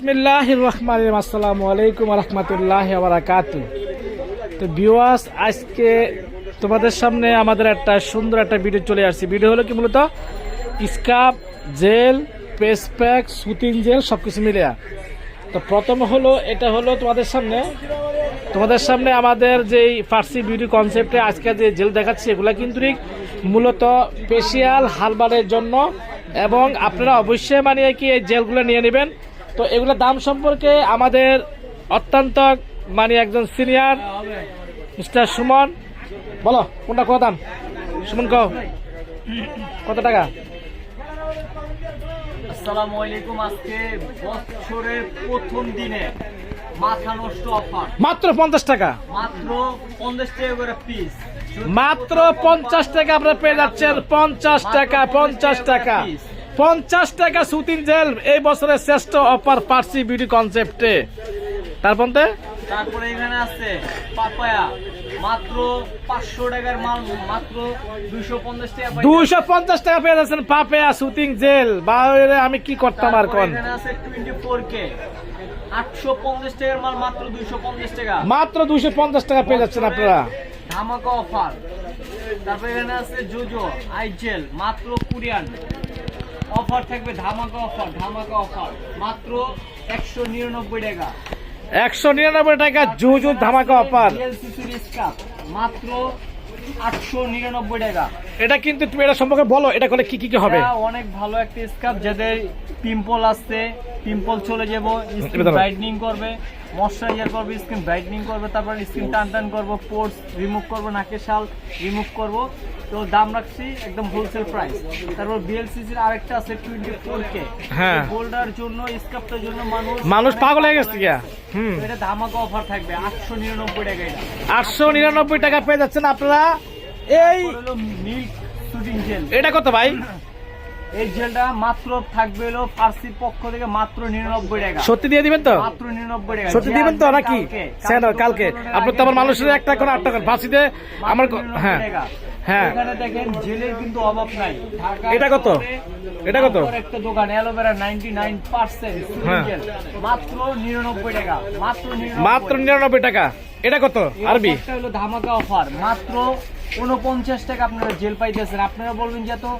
বিসমিল্লাহ রহমান আসসালামু আলাইকুম রহমতুল্লাহ বারাকাত তো বিওয়াস আজকে তোমাদের সামনে আমাদের একটা সুন্দর একটা ভিডিও চলে আসছে। ভিডিও হলো কি মূলত? Scrub gel, face pack, soothing gel সব কিছু মিলে তো প্রথম হলো, এটা হলো তোমাদের সামনে। তোমাদের সামনে আমাদের যেই ফার্সি বিউটি কনসেপ্টে আজকে যে জেল দেখাচ্ছি, এগুলা কিন্তু মূলত স্পেশাল হারবারের জন্য। এবং আপনারা অবশ্যই মানে কি এই জেলগুলো নিয়ে নেবেন। তো এগুলোর দাম সম্পর্কে আমাদের অত্যন্ত মানে একজন সিনিয়র মিস্টার সুমন। বলো কোনটা কত দাম? সুমন কও। কত টাকা? আসসালামু আলাইকুম আজকে বছরের প্রথম দিনে মাথা নষ্ট অফার। মাত্র পঞ্চাশ টাকা। মাত্র পঞ্চাশ টাকা করে পিস মাত্র পঞ্চাশ টাকা আপনারা পেয়ে যাচ্ছেন পঞ্চাশ টাকা পঞ্চাশ টাকা পঞ্চাশ টাকা সুতিন জেল এই বছরের শ্রেষ্ঠ অফার পার্সি বিউটি কনসেপ্টে। তারপর তারপরে এখানে আছে পাপায়া। মাত্র পাঁচশো টাকার মাল মাত্র দুইশো পঞ্চাশ টাকা। দুইশো পঞ্চাশ টাকা পেয়ে যাচ্ছেন পাপেয়া জেল। আমি কি করতাম আর কোন? এখানে আছে টোয়েন্টি ফোর কে। আটশো পঞ্চাশ টাকার মাল মাত্র দুইশো পঞ্চাশ টাকা। মাত্র দুইশো পঞ্চাশ টাকা পেয়ে যাচ্ছেন আপনারা। ধামাকা অফার। তারপর এখানে আছে জোজো আইজেল মাত্র কুরিয়ান। অফার থাকবে ধামাকা অফার ধামাকা অফার। মাত্র একশো নিরানব্বই টাকা। একশো নিরানব্বই টাকা জুজু ধামাকা অফার। মাত্র আটশো নিরানব্বই টাকা। এটা কিন্তু তুমি এটা সম্পর্কে বলো এটা করলে কি কি হবে? অনেক ভালো একটা স্কাপ যাদের পিম্পল আসছে পিম্পল চলে যাব স্কিন ব্রাইটনিং করবে ময়শ্চারাইজার করবে স্কিন ব্রাইটনিং করবে তারপর স্কিন টান টান করব পোর্স রিমুভ করব নাকের শাল রিমুভ করব। তো দাম রাখছি একদম হোলসেল প্রাইস তারপর বিএলসিসির আরেকটা আছে টোয়েন্টি ফোর কে হ্যাঁ। গোল্ডার জন্য স্কাপটার জন্য মানুষ মানুষ পাগল হয়ে গেছে এটা ধামাকা অফার থাকবে আটশো নিরানব্বই টাকা এটা। আটশো নিরানব্বই টাকা পেয়ে যাচ্ছেন আপনারা। এই! হলো জেল। এটা কত ভাই? এই জেলটা মাত্র থাকবে হলো ফার্সির পক্ষ থেকে মাত্র নিরানব্বই টাকা। সত্যি দিয়ে দিবেন তো? মাত্র নিরানব্বই টাকা। সত্যি দিবেন তো নাকি? স্যার কালকে। পনেরো আপনি তো আমার মানুষের একটা করে আট টাকা ফাঁসিতে আমার হ্যাঁ। হ্যাঁ। এখানে দেখেন জেলের কিন্তু অভাব নাই। এটা কত? এটা কত? একটা দোকান অ্যালোভেরা হ্যাঁ। মাত্র নিরানব্বই টাকা। মাত্র মাত্র নিরানব্বই টাকা। এটা কত? আরবি? হলো ধামাকা অফার। মাত্র উনপঞ্চাশ টাকা আপনারা জেল পাইতেছেন। আপনারা বলবেন যে তো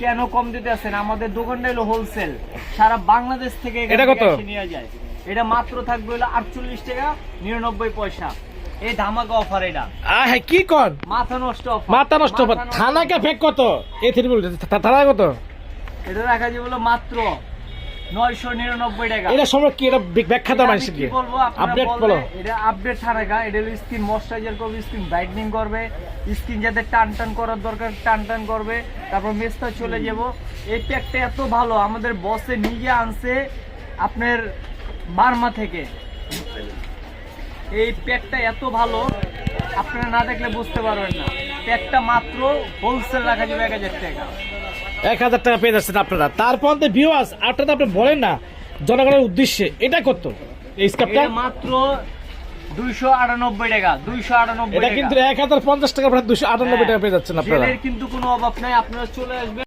কেন কম দিতেছেন? আমাদের দোকানটা হলো হোলসেল সারা বাংলাদেশ থেকে এটা কত? নিয়ে যায়। এটা মাত্র থাকবে হলো আটচল্লিশ টাকা নিরানব্বই পয়সা। এই ধামাকা অফার এটা। আহ হ্যাঁ, কি কর মাথা নষ্ট অফার মাথা নষ্ট থানা কে ফেক কত? এ থ্রি বলতে থানা কত? এটা রাখা যাবে মাত্র টাকা। এটা সময় কি? এটা ব্যাখ্যা দাও এটা কি বলব? আপডেট বলো। এটা আপডেট থাকা এটা স্কিন ময়শ্চারাইজার করবে স্কিন ব্রাইটনিং করবে স্কিন যাদের টান টান করার দরকার টান টান করবে তারপর চলে যাব। এই প্যাকটা এত ভালো আমাদের বসে নিজে আনছে আপনার বার্মা থেকে। এই প্যাকটা এত ভালো আপনারা না দেখলে বুঝতে পারবেন না। প্যাকটা মাত্র হোলসেল রাখা যাবে এক হাজার টাকা। এক হাজার টাকা পেয়ে যাচ্ছেন আপনারা। তারপর ভিউয়ার্স আপনারা তো আপনি বলেন না জনগণের উদ্দেশ্যে এটা কত? এই স্কাপটা মাত্র দুইশো আটানব্বই টাকা দুইশো আটানব্বই এটা টাকা। কিন্তু এক হাজার পঞ্চাশ টাকা দুশো আটানব্বই টাকা পেয়ে যাচ্ছেন আপনারা। কিন্তু কোনো অভাব নাই আপনারা চলে আসবেন।